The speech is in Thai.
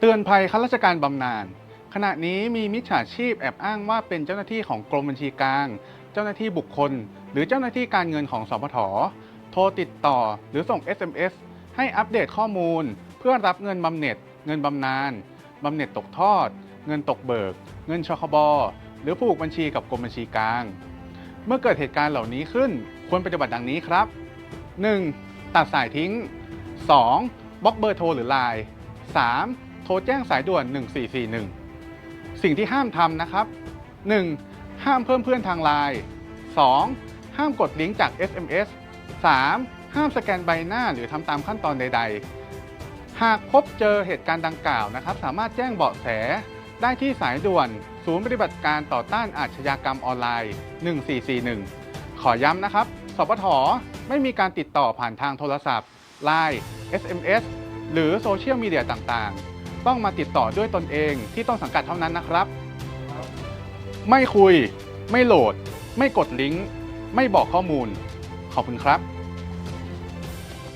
เตือนภัยข้าราชการบำนาญขณะนี้มีมิจฉาชีพแอบอ้างว่าเป็นเจ้าหน้าที่ของกรมบัญชีกลาง เจ้าหน้าที่บุคคล หรือเจ้าหน้าที่การเงินของสพทโทรติดต่อหรือส่ง SMS ให้อัปเดตข้อมูล เพื่อรับเงินบำเหน็จ เงินบำนาญบำเหน็จตกทอด เงินตกเบิก เงินชคบหรือผูกบัญชีกับกรมบัญชีกลาง เมื่อเกิดเหตุการณ์เหล่านี้ขึ้น ควรปฏิบัติดังนี้ครับ 1. ตัดสายทิ้ง 2. บล็อกเบอร์โทรหรือไลน์ 3. โทรแจ้งสายด่วน 1441 สิ่งที่ห้ามทำนะครับ 1. ห้ามเพิ่มเพื่อนทางไลน์ 2. ห้ามกดลิงก์จาก SMS 3. ห้ามสแกนใบหน้าหรือทำตามขั้นตอนใด ๆ หากพบเจอเหตุการณ์ดังกล่าวนะครับ สามารถแจ้งเบาะแสได้ที่สายด่วน ศูนย์ปฏิบัติการต่อต้านอาชญากรรมออนไลน์ 1441 ขอย้ำนะครับสปทไม่มีการติดต่อผ่านทางโทรศัพท์ Line SMS หรือโซเชียลมีเดียต่างๆ ต้องมาติดต่อด้วยตนเองที่ต้นสังกัดเท่านั้นนะครับ ไม่คุย ไม่โหลด ไม่กดลิงก์ ไม่บอกข้อมูล ขอบคุณครับ